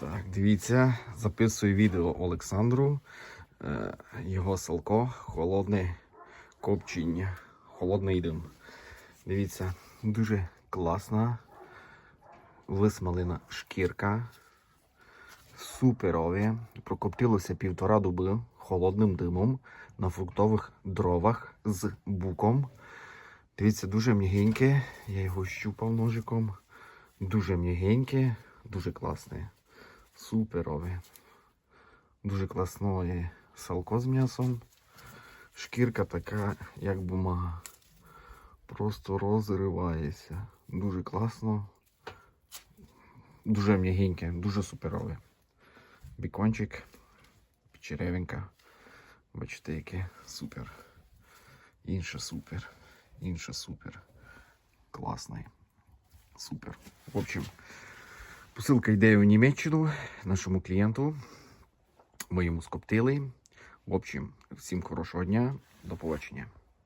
Так, дивіться, записую відео Олександру. Е, Його салко, холодне копчення, холодний дим. Дивіться, дуже класна висмалена шкірка. Суперове. Прокоптилося півтора доби холодним димом на фруктових дровах з буком. Дивіться, дуже м'ягеньке. Я його щупав ножиком. Дуже м'ягеньке, дуже класне. Суперове. Дуже класне салко з м'ясом. Шкірка така, як бумага. Просто розривається. Дуже класно. Дуже м'ягеньке, дуже суперове. Бікончик, черевенька. Бачите, яке супер. Інше супер. Інше супер. Класний. Супер. В общем, посилка йде в Німеччину нашому клієнту. Ми йому скоптили. В общем, всім хорошого дня. До побачення.